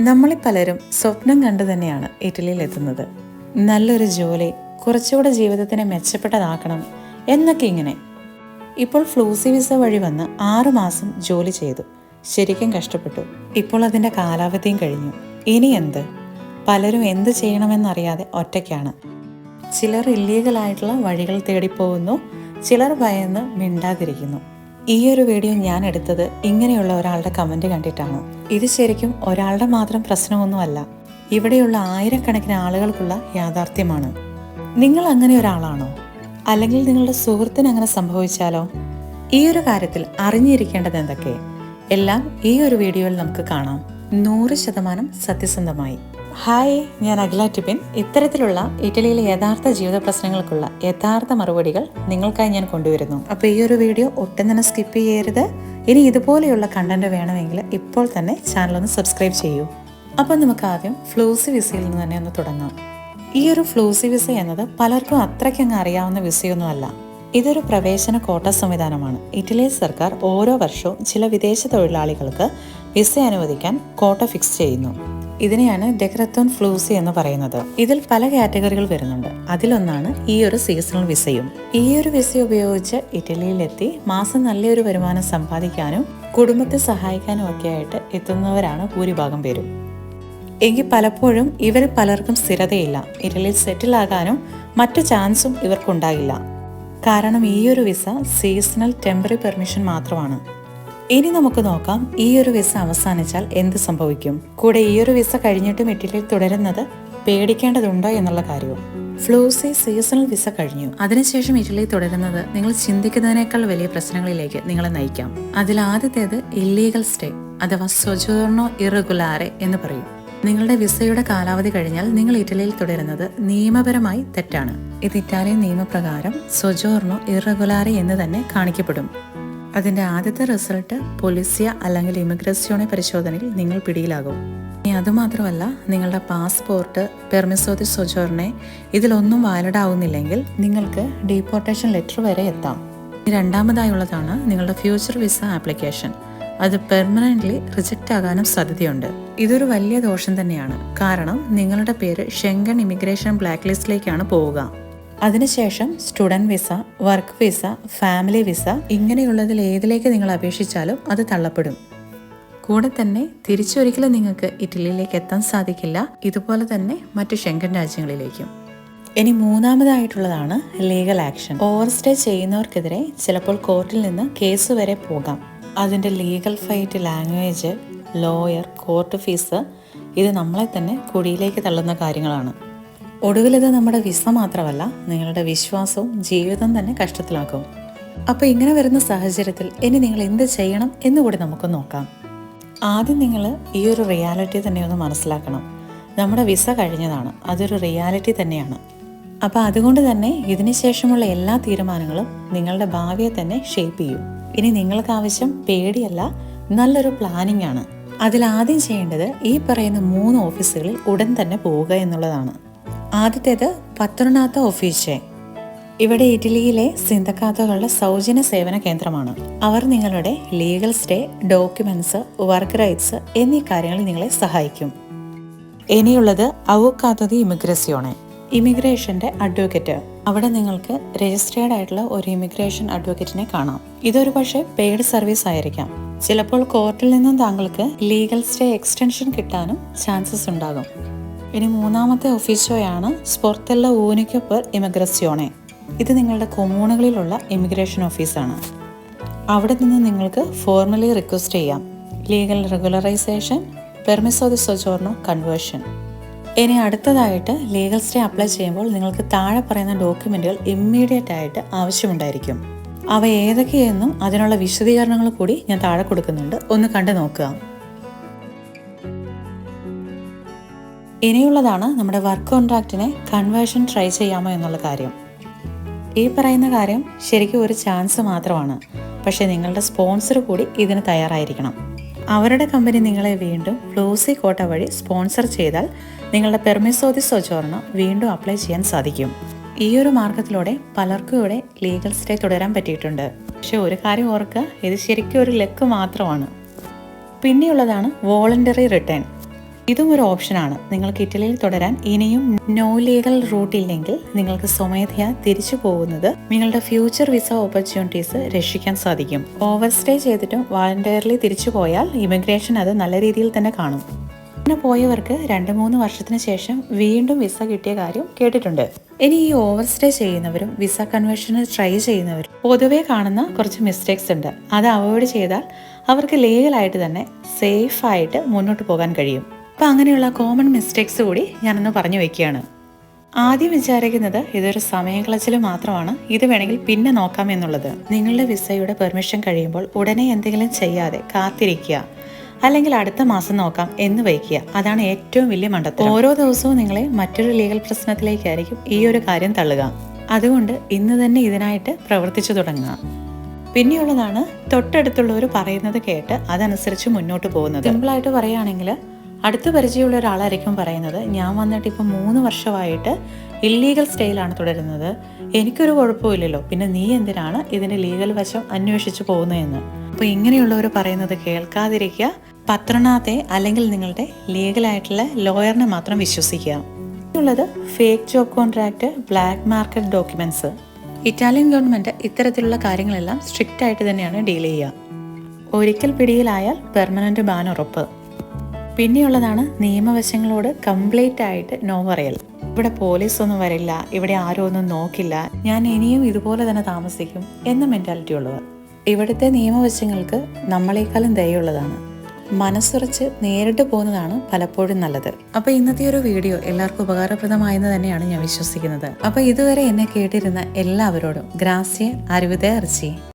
നമ്മളിൽ പലരും സ്വപ്നം കണ്ടു തന്നെയാണ് ഇറ്റലിയിൽ എത്തുന്നത് നല്ലൊരു ജോലി കുറച്ചുകൂടെ ജീവിതത്തിനെ മെച്ചപ്പെട്ടതാക്കണം എന്നൊക്കെ ഇങ്ങനെ. ഇപ്പോൾ ഫ്ലൂസി വിസ വഴി വന്ന് ആറുമാസം ജോലി ചെയ്തു. ശരിക്കും കഷ്ടപ്പെട്ടു. ഇപ്പോൾ അതിന്റെ കാലാവധിയും കഴിഞ്ഞു. ഇനി എന്ത്? പലരും എന്ത് ചെയ്യണമെന്നറിയാതെ ഒറ്റയ്ക്കാണ്. ചിലർ ഇല്ലീഗലായിട്ടുള്ള വഴികൾ തേടിപ്പോകുന്നു ചിലർ ഭയന്ന് മിണ്ടാതിരിക്കുന്നു. ഈ ഒരു വീഡിയോ ഞാൻ എടുത്തത് ഇങ്ങനെയുള്ള ഒരാളുടെ കമന്റ് കണ്ടിട്ടാണ്. ഇത് ശരിക്കും ഒരാളുടെ മാത്രം പ്രശ്നമൊന്നുമല്ല ഇവിടെയുള്ള ആയിരക്കണക്കിന് ആളുകൾക്കുള്ള യാഥാർത്ഥ്യമാണ്. നിങ്ങൾ അങ്ങനെ ഒരാളാണോ? അല്ലെങ്കിൽ നിങ്ങളുടെ സുഹൃത്തിന് അങ്ങനെ സംഭവിച്ചാലോ? ഈ ഒരു കാര്യത്തിൽ അറിഞ്ഞിരിക്കേണ്ടത് എന്തൊക്കെ? എല്ലാം ഈ ഒരു വീഡിയോയിൽ നമുക്ക് കാണാം. നൂറ് ശതമാനം സത്യസന്ധമായി. ഹായ് ഞാൻ അഖില ടിബിൻ. ഇത്തരത്തിലുള്ള ഇറ്റലിയിലെ യഥാർത്ഥ ജീവിത പ്രശ്നങ്ങൾക്കുള്ള യഥാർത്ഥ മറുപടികൾ നിങ്ങൾക്കായി ഞാൻ കൊണ്ടുവരുന്നു. അപ്പോൾ ഈ ഒരു വീഡിയോ ഒട്ടും തന്നെ സ്കിപ്പ് ചെയ്യരുത്. ഇനി ഇതുപോലെയുള്ള കണ്ടന്റ് വേണമെങ്കിൽ ഇപ്പോൾ തന്നെ ചാനൽ ഒന്ന് സബ്സ്ക്രൈബ് ചെയ്യൂ. അപ്പോൾ നമുക്ക് ആദ്യം ഫ്ലൂസി വിസയിൽ നിന്ന് തന്നെ ഒന്ന് തുടങ്ങാം. ഈ ഒരു ഫ്ലൂസി വിസ എന്നത് പലർക്കും അത്രയ്ക്കങ്ങ് അറിയാവുന്ന വിസയൊന്നുമല്ല ഇതൊരു പ്രവേശന കോട്ട സംവിധാനമാണ്. ഇറ്റലി സർക്കാർ ഓരോ വർഷവും ചില വിദേശ തൊഴിലാളികൾക്ക് വിസ അനുവദിക്കാൻ കോട്ട ഫിക്സ് ചെയ്യുന്നു. ഇതിനെയാണ് ഡെക്രത്തോൺ ഫ്ലൂസി എന്ന് പറയുന്നത്. ഇതിൽ പല കാറ്റഗറികൾ വരുന്നുണ്ട്. അതിലൊന്നാണ് ഈ ഒരു സീസണൽ വിസയും. ഈ ഒരു വിസ ഉപയോഗിച്ച് ഇറ്റലിയിലെത്തി മാസം നല്ലൊരു വരുമാനം സമ്പാദിക്കാനും കുടുംബത്തെ സഹായിക്കാനും ഒക്കെ ആയിട്ട് എത്തുന്നവരാണ് ഭൂരിഭാഗം പേരും. എങ്കിൽ പലപ്പോഴും ഇവർ പലർക്കും സ്ഥിരതയില്ല. ഇറ്റലിയിൽ സെറ്റിൽ ആകാനും മറ്റു ചാൻസും ഇവർക്കുണ്ടാകില്ല. കാരണം ഈ ഒരു വിസ സീസണൽ ടെമ്പററി പെർമിഷൻ മാത്രമാണ്. ഇനി നമുക്ക് നോക്കാം ഈ ഒരു വിസ അവസാനിച്ചാൽ എന്ത് സംഭവിക്കും. കൂടെ ഈ ഒരു വിസ കഴിഞ്ഞിട്ടും ഇറ്റലിയിൽ തുടരുന്നത് പേടിക്കേണ്ടതുണ്ടോ എന്നുള്ള കാര്യവും. ഫ്ലൂസി സീസണൽ വിസ കഴിഞ്ഞു. അതിനുശേഷം ഇറ്റലി തുടരുന്നത് നിങ്ങൾ ചിന്തിക്കുന്നതിനേക്കാൾ വലിയ പ്രശ്നങ്ങളിലേക്ക് നിങ്ങളെ നയിക്കാം. അതിൽ ആദ്യത്തേത് ഇല്ലീഗൽ സ്റ്റേ അഥവാ സൊജോർണോ ഇറഗുലാറെ എന്ന് പറയും. നിങ്ങളുടെ വിസയുടെ കാലാവധി കഴിഞ്ഞാൽ നിങ്ങൾ ഇറ്റലിയിൽ തുടരുന്നത് നിയമപരമായി തെറ്റാണ്. ഇത് ഇറ്റാലിയൻ നിയമപ്രകാരം സൊജോർണോ ഇറഗുലാറെ എന്ന് തന്നെ കാണിക്കപ്പെടും. അതിന്റെ ആദ്യത്തെ റിസൾട്ട് പൊലിസിയ അല്ലെങ്കിൽ ഇമിഗ്രേഷനെ പരിശോധനയിൽ നിങ്ങൾ പിടിയിലാകും. ഇനി അതുമാത്രമല്ല നിങ്ങളുടെ പാസ്പോർട്ട് പെർമിസോതി സൊജോറിനെ ഇതിലൊന്നും വാലിഡ് ആവുന്നില്ലെങ്കിൽ നിങ്ങൾക്ക് ഡീപ്പോർട്ടേഷൻ ലെറ്റർ വരെ എത്താം. രണ്ടാമതായുള്ളതാണ് നിങ്ങളുടെ ഫ്യൂച്ചർ വിസ ആപ്ലിക്കേഷൻ അത് പെർമനന്റ്ലി റിജക്റ്റ് ആകാനും സാധ്യതയുണ്ട്. ഇതൊരു വലിയ ദോഷം തന്നെയാണ്. കാരണം നിങ്ങളുടെ പേര് ഷെങ്കൻ ഇമിഗ്രേഷൻ ബ്ലാക്ക് ലിസ്റ്റിലേക്കാണ് പോവുക. അതിനുശേഷം student visa work visa family visa ഇങ്ങനെയുള്ളതിൽ ഏതിലേക്ക് നിങ്ങൾ അപേക്ഷിച്ചാലും അത് തള്ളപ്പെടും. കൂടെ തന്നെ തിരിച്ചൊരിക്കലും നിങ്ങൾക്ക് ഇറ്റലിയിലേക്ക് എത്താൻ സാധിക്കില്ല. ഇതുപോലെ തന്നെ മറ്റു ഷെങ്കൻ രാജ്യങ്ങളിലേക്കും. ഇനി മൂന്നാമതായിട്ടുള്ളതാണ് ലീഗൽ ആക്ഷൻ. ഓവർ സ്റ്റേ ചെയ്യുന്നവർക്കെതിരെ ചിലപ്പോൾ കോർട്ടിൽ നിന്ന് കേസ് വരെ പോകാം. അതിന്റെ legal fight language lawyer court fees ഇത് നമ്മളെ തന്നെ കുടിയിലേക്ക് തള്ളുന്ന കാര്യങ്ങളാണ്. ഒടുവിലിത് നമ്മുടെ വിസ മാത്രമല്ല നിങ്ങളുടെ വിശ്വാസവും ജീവിതം തന്നെ കഷ്ടത്തിലാക്കും. അപ്പോൾ ഇങ്ങനെ വരുന്ന സാഹചര്യത്തിൽ ഇനി നിങ്ങൾ എന്ത് ചെയ്യണം എന്ന് കൂടി നമുക്ക് നോക്കാം. ആദ്യം നിങ്ങൾ ഈ ഒരു റിയാലിറ്റി തന്നെ ഒന്ന് മനസ്സിലാക്കണം. നമ്മുടെ വിസ കഴിഞ്ഞതാണ് അതൊരു റിയാലിറ്റി തന്നെയാണ്. അപ്പോൾ അതുകൊണ്ട് തന്നെ ഇതിനുശേഷമുള്ള എല്ലാ തീരുമാനങ്ങളും നിങ്ങളുടെ ഭാവിയെ തന്നെ ഷേപ്പ് ചെയ്യും. ഇനി നിങ്ങൾക്ക് ആവശ്യം പേടിയല്ല നല്ലൊരു പ്ലാനിംഗ് ആണ്. അതിലാദ്യം ചെയ്യേണ്ടത് ഈ പറയുന്ന മൂന്ന് ഓഫീസുകളിൽ ഉടൻ തന്നെ പോവുക എന്നുള്ളതാണ്. ആദ്യത്തേത് പത്രനാഥ ഒഫീഷെ ഇവിടെ ഇറ്റലിയിലെ സിന്തക്കാത്തകളുടെ സൗജന്യ സേവന കേന്ദ്രമാണ്. അവർ നിങ്ങളുടെ legal stay documents work rights എന്നീ കാര്യങ്ങളിൽ നിങ്ങളെ സഹായിക്കും. ഇനിയുള്ളത് അവക്കാത്തത് ഇമിഗ്രേസിയോണെ ഇമിഗ്രേഷന്റെ അഡ്വക്കേറ്റ് അവിടെ നിങ്ങൾക്ക് രജിസ്ട്രേർഡ് ആയിട്ടുള്ള ഒരു ഇമിഗ്രേഷൻ അഡ്വക്കേറ്റിനെ കാണാം. ഇതൊരു പക്ഷേ പെയ്ഡ് സർവീസ് ആയിരിക്കാം. ചിലപ്പോൾ കോർട്ടിൽ നിന്നും താങ്കൾക്ക് ലീഗൽ സ്റ്റേ എക്സ്റ്റൻഷൻ കിട്ടാനും ചാൻസസ് ഉണ്ടാകും. ഇനി മൂന്നാമത്തെ ഒഫീസോയാണ് സ്പോർട്ടെല്ല ഊനിക്കോ പെർ ഇമിഗ്രസിയോണെ ഇത് നിങ്ങളുടെ കൊമ്മൂണുകളിലുള്ള ഇമിഗ്രേഷൻ ഓഫീസാണ് അവിടെ നിന്ന് നിങ്ങൾക്ക് ഫോർമലി റിക്വസ്റ്റ് ചെയ്യാം. ലീഗൽ റെഗുലറൈസേഷൻ പെർമിസോ ദി സൊജോർണോ കൺവേർഷൻ ഇനി അടുത്തതായിട്ട് ലീഗൽ സ്റ്റേ അപ്ലൈ ചെയ്യുമ്പോൾ നിങ്ങൾക്ക് താഴെ പറയുന്ന ഡോക്യുമെന്റുകൾ ഇമ്മീഡിയറ്റ് ആയിട്ട് ആവശ്യമുണ്ടായിരിക്കും. അവ ഏതൊക്കെയെന്നും അതിനുള്ള വിശദീകരണങ്ങൾ കൂടി ഞാൻ താഴെ കൊടുക്കുന്നുണ്ട്. ഒന്ന് കണ്ടു നോക്കുക ഇനിയുള്ളതാണ് നമ്മുടെ വർക്ക് കോൺട്രാക്റ്റിനെ കൺവേർഷൻ ട്രൈ ചെയ്യാമോ എന്നുള്ള കാര്യം. ഈ പറയുന്ന കാര്യം ശരിക്കും ഒരു ചാൻസ് മാത്രമാണ്. പക്ഷേ നിങ്ങളുടെ സ്പോൺസർ കൂടി ഇതിന് തയ്യാറായിരിക്കണം. അവരുടെ കമ്പനി നിങ്ങളെ വീണ്ടും ഫ്ലൂസി കോട്ട വഴി സ്പോൺസർ ചെയ്താൽ നിങ്ങളുടെ പെർമിസോതി സൊജോർണ വീണ്ടും അപ്ലൈ ചെയ്യാൻ സാധിക്കും. ഈ ഒരു മാർഗത്തിലൂടെ പലർക്കും ഇവിടെ ലീഗൽ സ്റ്റേ തുടരാൻ പറ്റിയിട്ടുണ്ട്. പക്ഷെ ഒരു കാര്യം ഓർക്കുക ഇത് ശരിക്കും ഒരു ലക്ക് മാത്രമാണ്. പിന്നെയുള്ളതാണ് വോളണ്ടറി റിട്ടേൺ ഇതും ഒരു ഓപ്ഷനാണ് നിങ്ങൾക്ക് ഇറ്റലിയിൽ തുടരാൻ ഇനിയും നോ ലീഗൽ റൂട്ട് ഇല്ലെങ്കിൽ നിങ്ങൾക്ക് സ്വമേധയാ തിരിച്ചു പോകുന്നത് നിങ്ങളുടെ ഫ്യൂച്ചർ വിസ ഓപ്പർച്യൂണിറ്റീസ് രക്ഷിക്കാൻ സാധിക്കും. ഓവർ സ്റ്റേ ചെയ്തിട്ടും വാളണ്ടിയർലി തിരിച്ചു പോയാൽ ഇമിഗ്രേഷൻ അത് നല്ല രീതിയിൽ തന്നെ കാണും. അങ്ങനെ പോയവർക്ക് രണ്ട് മൂന്ന് വർഷത്തിന് ശേഷം വീണ്ടും വിസ കിട്ടിയ കാര്യം കേട്ടിട്ടുണ്ട്. ഇനി ഈ ഓവർ സ്റ്റേ ചെയ്യുന്നവരും വിസ കൺവേർഷന് ട്രൈ ചെയ്യുന്നവരും പൊതുവേ കാണുന്ന കുറച്ച് മിസ്റ്റേക്സ് ഉണ്ട്. അത് അവോയ്ഡ് ചെയ്താൽ അവർക്ക് ലീഗലായിട്ട് തന്നെ സേഫായിട്ട് മുന്നോട്ട് പോകാൻ കഴിയും. അപ്പം അങ്ങനെയുള്ള കോമൺ മിസ്റ്റേക്സ് കൂടി ഞാനൊന്ന് പറഞ്ഞു വയ്ക്കുകയാണ് ആദ്യം വിചാരിക്കുന്നത് ഇതൊരു സമയക്കളച്ചിൽ മാത്രമാണ്. ഇത് വേണമെങ്കിൽ പിന്നെ നോക്കാം എന്നുള്ളത്. നിങ്ങളുടെ വിസയുടെ പെർമിഷൻ കഴിയുമ്പോൾ ഉടനെ എന്തെങ്കിലും ചെയ്യാതെ കാത്തിരിക്കുക. അല്ലെങ്കിൽ അടുത്ത മാസം നോക്കാം എന്ന് വയ്ക്കുക. അതാണ് ഏറ്റവും വലിയ മണ്ടത്തരം. ഓരോ ദിവസവും നിങ്ങളെ മറ്റൊരു ലീഗൽ പ്രശ്നത്തിലേക്കായിരിക്കും ഈ ഒരു കാര്യം തള്ളുക. അതുകൊണ്ട് ഇന്ന് തന്നെ ഇതിനായിട്ട് പ്രവർത്തിച്ചു തുടങ്ങുക. പിന്നെയുള്ളതാണ് തൊട്ടടുത്തുള്ളവർ പറയുന്നത് കേട്ട് അതനുസരിച്ച് മുന്നോട്ട് പോകുന്നത്. സിമ്പിളായിട്ട് പറയുകയാണെങ്കിൽ അടുത്ത് പരിചയമുള്ള ഒരാളായിരിക്കും പറയുന്നത്. ഞാൻ വന്നിട്ട് ഇപ്പം മൂന്ന് വർഷമായിട്ട് ഇല്ലീഗൽ സ്റ്റേയിലാണ് തുടരുന്നത്. എനിക്കൊരു കുഴപ്പമില്ലല്ലോ. പിന്നെ നീ എന്തിനാണ് ഇതിന്റെ ലീഗൽ വശം അന്വേഷിച്ച് പോകുന്നതെന്ന്? അപ്പോൾ ഇങ്ങനെയുള്ളവർ പറയുന്നത് കേൾക്കാതിരിക്കുക. പത്രനാഥെ അല്ലെങ്കിൽ നിങ്ങളുടെ ലീഗലായിട്ടുള്ള ലോയറിനെ മാത്രം വിശ്വസിക്കുക. ഉള്ളത് fake job contract black market documents Italian government ഇത്തരത്തിലുള്ള കാര്യങ്ങളെല്ലാം സ്ട്രിക്റ്റ് ആയിട്ട് തന്നെയാണ് ഡീൽ ചെയ്യുക. ഒരിക്കൽ പിടിയിലായാൽ പെർമനന്റ് ബാൻ ഉറപ്പ്. പിന്നെയുള്ളതാണ് നിയമവശങ്ങളോട് കംപ്ലീറ്റ് ആയിട്ട് നോ പറയൽ. ഇവിടെ പോലീസ് ഒന്നും വരില്ല ഇവിടെ ആരും ഒന്നും നോക്കില്ല ഞാൻ ഇനിയും ഇതുപോലെ തന്നെ താമസിക്കും എന്ന മെന്റാലിറ്റി ഉള്ളവർ. ഇവിടുത്തെ നിയമവശങ്ങൾക്ക് നമ്മളെക്കാളും ദയുള്ളതാണ് മനസ്സുറച്ച് നേരിട്ട് പോകുന്നതാണ് പലപ്പോഴും നല്ലത്. അപ്പൊ ഇന്നത്തെ ഒരു വീഡിയോ എല്ലാവർക്കും ഉപകാരപ്രദമായെന്ന് തന്നെയാണ് ഞാൻ വിശ്വസിക്കുന്നത്. അപ്പൊ ഇതുവരെ എന്നെ കേട്ടിരുന്ന എല്ലാവരോടും ഗ്രാസ്യ അരുവിതേ ഇറച്ചി